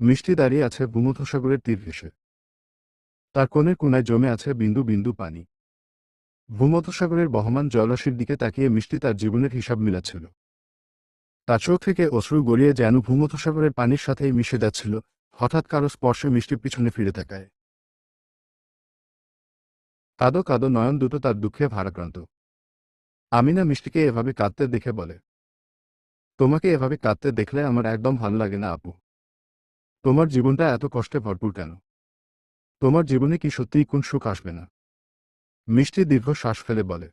মিষ্টি দাঁড়িয়ে আছে ভূমধ্যসাগরের তীর ঘেঁষে। তার কোণের কোনায় জমে আছে বিন্দু বিন্দু পানি। ভূমধ্যসাগরের বহমান জলরাশির দিকে তাকিয়ে মিষ্টি তার জীবনের হিসাব মিলাচ্ছিল। তার চোখ থেকে অশ্রু গড়িয়ে যেন ভূমধ্যসাগরের পানির সাথেই মিশে যাচ্ছিল, হঠাৎ কারও স্পর্শে মিষ্টি পিছনে ফিরে তাকায়। কাদো কাদো নয়ন দুটো তার দুঃখে ভারাক্রান্ত। আমিনা মিষ্টিকে এভাবে কাঁদতে দেখে বলে, তোমাকে এভাবে কাঁদতে দেখলে আমার একদম ভালো লাগে না, আপু। তোমার জীবনটা এত কষ্টে ভরপুর কেন? তোমার জীবনে কি সত্যিই কোন সুখ আসবে না? মিষ্টি দীর্ঘ শ্বাস ফেলে বলে,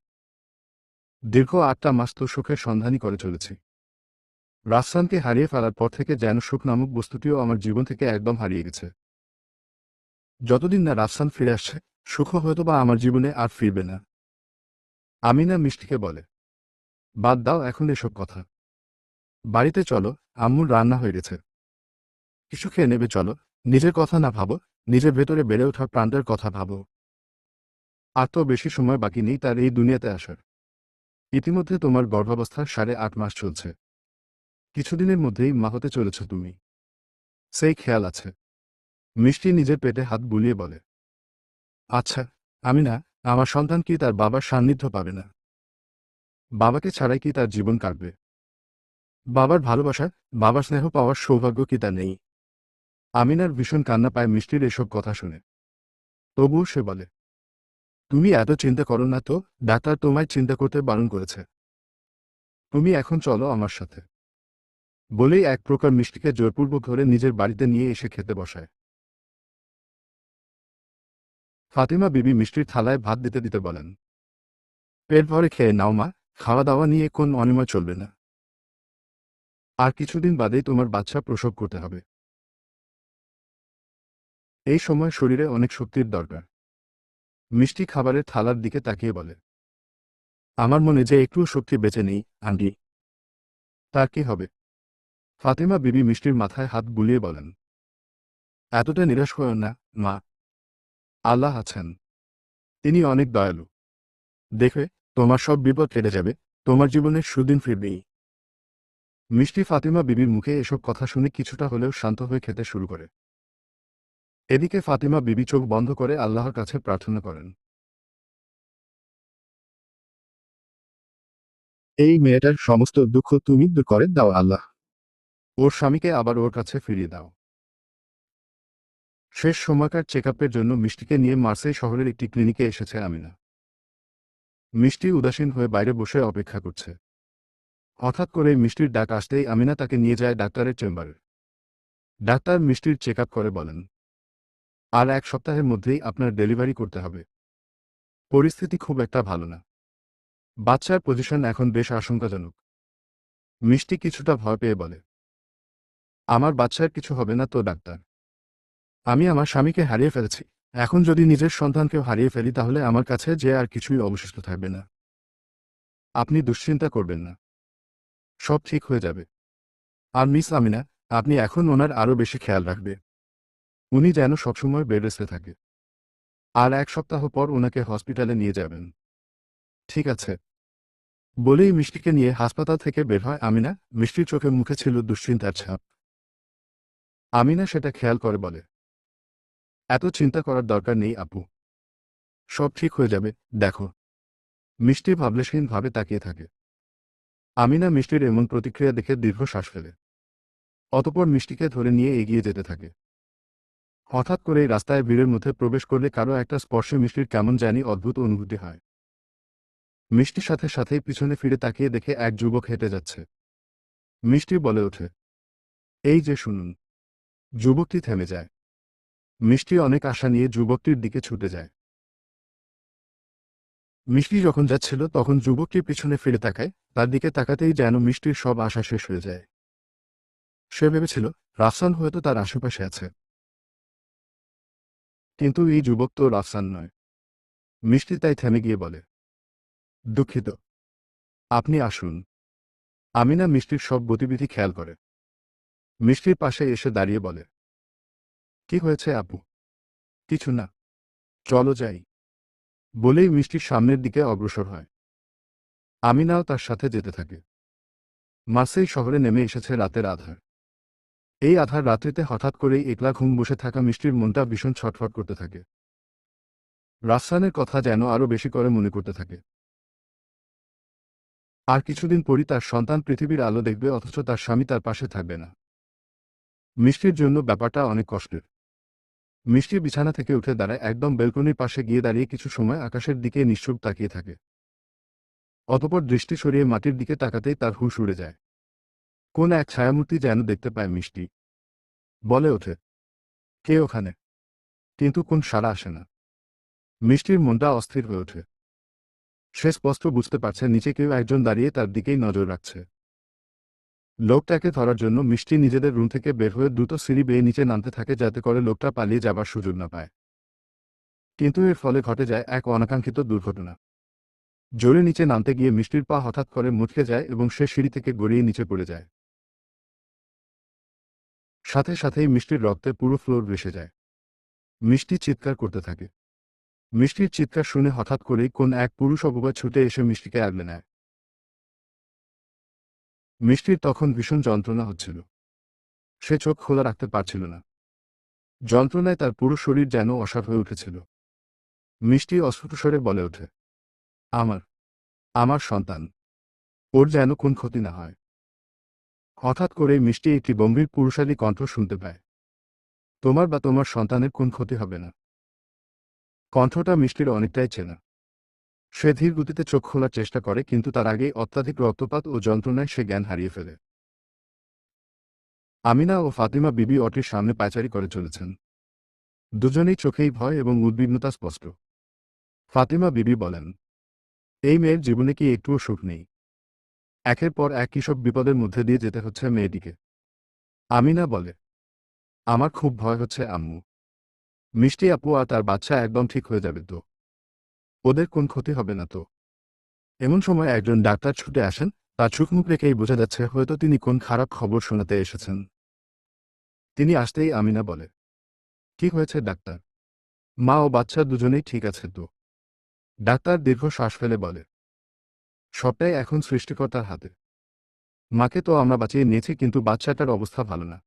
দীর্ঘ আটটা মাস তো সুখের সন্ধানই করে চলেছি। রাফসানকে হারিয়ে ফেলার পর থেকে যেন সুখ নামক বস্তুটিও আমার জীবন থেকে একদম হারিয়ে গেছে। যতদিন না রাফসান ফিরে আসছে সুখ হয়তো বা আমার জীবনে আর ফিরবে না। আমিনা মিষ্টিকে বলে, বাদ দাও এখন এসব কথা। বাড়িতে চলো, আম্মুর রান্না হয়ে গেছে। কিছু খেয়ে নেবে, চলো। নিজের কথা না ভাবো, নিজের ভেতরে বেড়ে ওঠা প্রাণটার কথা ভাবো। আর তো বেশি সময় বাকি নেই, তার এই দুনিয়াতে আসার। ইতিমধ্যে তোমার গর্ভাবস্থার সাড়ে আট মাস চলছে। কিছুদিনের মধ্যেই মা হতে চলেছ তুমি। সেই খেয়াল আছে। মিষ্টি নিজের পেটে হাত বুলিয়ে বলে আচ্ছা আমি না, আমার সন্তান কি তার বাবার সান্নিধ্য পাবে না? বাবাকে ছাড়াই কি তার জীবন কাটবে? বাবার ভালোবাসা, বাবার স্নেহ পাওয়ার সৌভাগ্য কি তা নেই? আমিনার ভীষণ কান্না পায় মিষ্টির এসব কথা শুনে। তবুও সে বলে, তুমি এত চিন্তা করো না তো, ডাক্তার তোমায় চিন্তা করতে বারণ করেছে। তুমি এখন চলো আমার সাথে। বলেই এক প্রকার মিষ্টিকে জোরপূর্বক ধরে নিজের বাড়িতে নিয়ে এসে খেতে বসায়। ফাতিমা বিবি মিষ্টির থালায় ভাত দিতে দিতে বলেন, পেট ভরে খেয়ে নাও মা খাওয়া দাওয়া নিয়ে কোন অনিময় চলবে না। আর কিছুদিন বাদেই তোমার বাচ্চা প্রসব করতে হবে। এই সময় শরীরে অনেক শক্তির দরকার। মিষ্টি খাবারের থালার দিকে তাকিয়ে বলে, আমার মনে যে একটু শক্তি বেঁচে নেই, আন্টি। তার কি হবে? ফাতিমা বিবি মিষ্টির মাথায় হাত বুলিয়ে বলেন, এতটা নিরাশ হয়েন না, মা। আল্লাহ আছেন। তিনি অনেক দয়ালু। দেখবে, তোমার সব বিপদ কেটে যাবে, তোমার জীবনে সুদিন ফিরবেই মিষ্টি ফাতিমা বিবির মুখে এসব কথা শুনে কিছুটা হলেও শান্ত হয়ে খেতে শুরু করে। এদিকে ফাতিমা বিবি চোখ বন্ধ করে আল্লাহর কাছে প্রার্থনা করেন। এই মেয়েটার সমস্ত দুঃখ তুমি দূর করে দাও আল্লাহ। ওর স্বামীকে আবার ওর কাছে ফিরিয়ে দাও। শেষ সময়কার চেক জন্য মিষ্টিকে নিয়ে মার্সেই শহরের একটি ক্লিনিকে এসেছে আমিনা। মিষ্টি উদাসীন হয়ে বাইরে বসে অপেক্ষা করছে। হঠাৎ করে মিষ্টির ডাক আসতেই আমিনা তাকে নিয়ে যায় ডাক্তারের চেম্বারে। ডাক্তার মিষ্টির চেক করে বলেন আর এক সপ্তাহের মধ্যেই আপনার ডেলিভারি করতে হবে। পরিস্থিতি খুব একটা ভালো না। বাচ্চার পজিশন এখন বেশ আশঙ্কাজনক। মিষ্টি কিছুটা ভয় পেয়ে বলে, আমার বাচ্চার কিছু হবে না তো, ডাক্তার। আমি আমার স্বামীকে হারিয়ে ফেলেছি। এখন যদি নিজের সন্তানকেও হারিয়ে ফেলি, তাহলে আমার কাছে যে আর কিছুই অবশিষ্ট থাকবে না। আপনি দুশ্চিন্তা করবেন না। সব ঠিক হয়ে যাবে। আর মিস আমিনা, আপনি এখন ওনার আরও বেশি খেয়াল রাখবে। উনি যেন সবসময় বেড রেস্টে থাকে। আর এক সপ্তাহ পর ওনাকে হসপিটালে নিয়ে যাবেন। ঠিক আছে। বলেই মিষ্টিকে নিয়ে হাসপাতাল থেকে বের হয় আমিনা। মিষ্টির চোখে মুখে ছিল দুশ্চিন্তার ছাপ। আমিনা সেটা খেয়াল করে বলে, এত চিন্তা করার দরকার নেই আপু। সব ঠিক হয়ে যাবে, দেখো। মিষ্টি ভাবলেশহীনভাবে তাকিয়ে থাকে। আমিনা মিষ্টির এমন প্রতিক্রিয়া দেখে দীর্ঘ শ্বাস ফেলে। অতপর মিষ্টিকে ধরে নিয়ে এগিয়ে যেতে থাকে। হঠাৎ করেই রাস্তায় ভিড়ের মধ্যে প্রবেশ করলে কারও একটা স্পর্শে মিষ্টির কেমন জানি অদ্ভুত অনুভূতি হয়। মিষ্টির সাথে সাথেই পিছনে ফিরে তাকিয়ে দেখে এক যুবক হেঁটে যাচ্ছে। মিষ্টি বলে ওঠে, এই যে শুনুন, যুবকটি থেমে যায়। মিষ্টি অনেক আশা নিয়ে যুবকটির দিকে ছুটে যায়। মিষ্টি যখন যাচ্ছিল তখন যুবকটি পিছনে ফিরে তাকায়, তার দিকে তাকাতেই যেন মিষ্টির সব আশা শেষ হয়ে যায়। সে ভেবেছিল, রাফসান হয়তো তার আশেপাশে আছে। কিন্তু এই যুবক তো রাফসান নয়। মিষ্টি তাই থেমে গিয়ে বলে, দুঃখিত। আপনি আসুন। আমিনা মিষ্টির সব গতিবিধি খেয়াল করে মিষ্টির পাশে এসে দাঁড়িয়ে বলে, কি হয়েছে আপু? কিছু না। চলো যাই বলেই মিষ্টির সামনের দিকে অগ্রসর হয়। আমিনাও তার সাথে যেতে থাকে। মাসেই শহরে নেমে এসেছে রাতের আধার। এই আধার রাত্রিতে হঠাৎ করেই একলা ঘুম বসে থাকা মিষ্টির মনটা ভীষণ ছটফট করতে থাকে। রাফসানের কথা যেন আরও বেশি করে মনে করতে থাকে। আর কিছুদিন পরই তার সন্তান পৃথিবীর আলো দেখবে অথচ তার স্বামী তার পাশে থাকবে না। মিষ্টির জন্য ব্যাপারটা অনেক কষ্টের। মিষ্টি বিছানা থেকে উঠে দাঁড়ায় একদম বেলকনির পাশে গিয়ে দাঁড়িয়ে কিছু সময় আকাশের দিকে নিশ্চুপ তাকিয়ে থাকে। অতপর দৃষ্টি সরিয়ে মাটির দিকে তাকাতেই তার হুশ উড়ে যায়। কোন এক ছায়ামূর্তি যেন দেখতে পায় মিষ্টি। বলে ওঠে, কে ওখানে? কিন্তু কোন সারা আসে না। মিষ্টির মনটা অস্থির হয়ে ওঠে। সে স্পষ্ট বুঝতে পারছে নিচে কেউ একজন দাঁড়িয়ে তার দিকেই নজর রাখছে। লোকটাকে ধরার জন্য মিষ্টি নিজেদের রুম থেকে বের হয়ে দ্রুত সিঁড়ি বেয়ে নিচে নামতে থাকে যাতে করে লোকটা পালিয়ে যাবার সুযোগ না পায়। কিন্তু এর ফলে ঘটে যায় এক অনাকাঙ্ক্ষিত দুর্ঘটনা। জোরে নিচে নামতে গিয়ে মিষ্টির পা হঠাৎ করে মুচকে যায় এবং সে সিঁড়ি থেকে গড়িয়ে নিচে পড়ে যায়। সাথে সাথেই মিষ্টির রক্তে পুরো ফ্লোর ভেসে যায়। মিষ্টি চিৎকার করতে থাকে। মিষ্টির চিৎকার শুনে হঠাৎ করেই কোন এক পুরুষ অপবাদ ছুটে এসে মিষ্টিকে আগলে নেয়। মিষ্টির তখন ভীষণ যন্ত্রণা হচ্ছিল। সে চোখ খোলা রাখতে পারছিল না। যন্ত্রণায় তার পুরো শরীর যেন অসার হয়ে উঠেছিল। মিষ্টি অস্ফুটস্বরে বলে ওঠে, আমার আমার সন্তান, ওর যেন কোন ক্ষতি না হয়। হঠাৎ করে মিষ্টি একটি গম্ভীর পুরুষালী কণ্ঠ শুনতে পায়। তোমার বা তোমার সন্তানের কোন ক্ষতি হবে না। কণ্ঠটা মিষ্টির অনেকটাই চেনা। সে ধীর গতিতে চোখ খোলার চেষ্টা করে, কিন্তু তার আগেই অত্যাধিক রক্তপাত ও যন্ত্রণায় সে জ্ঞান হারিয়ে ফেলে। আমিনা ও ফাতিমা বিবি অটির সামনে পায়চারি করে চলেছেন। দুজনেই চোখেই ভয় এবং উদ্বিগ্নতা স্পষ্ট। ফাতিমা বিবি বলেন, এই মেয়ের জীবনে কি একটুও সুখ নেই। একের পর এক কিসব বিপদের মধ্যে দিয়ে যেতে হচ্ছে মেয়েটিকে। আমিনা বলে, আমার খুব ভয় হচ্ছে আম্মু। মিষ্টি আপু আর তার বাচ্চা একদম ঠিক হয়ে যাবে তো। ওদের কোন ক্ষতি হবে না তো। এমন সময় একজন ডাক্তার ছুটে আসেন। তার চোখমুখ রেখেই বোঝা যাচ্ছে হয়তো তিনি কোন খারাপ খবর শোনাতে এসেছেন। তিনি আসতেই আমিনা বলে, কি হয়েছে ডাক্তার? মা ও বাচ্চা দুজনেই ঠিক আছে তো? ডাক্তার দীর্ঘ শ্বাস ফেলে বলে সবটাই এখন সৃষ্টিকর্তার হাতে। মাকে তো আমরা বাঁচিয়ে নিয়েছি, কিন্তু বাচ্চাটার অবস্থা ভালো না।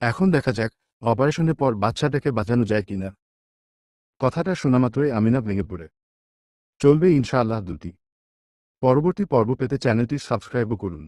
এখন দেখা যাক, অপারেশনের পর বাচ্চাটাকে বাঁচানো যায় কিনা। কথাটা শোনা মাত্রই আমিনা ভেঙে পড়ে। চলবে ইনশাআল্লাহ দুটি। পরবর্তী পর্ব পেতে চ্যানেলটি সাবস্ক্রাইবও করুন।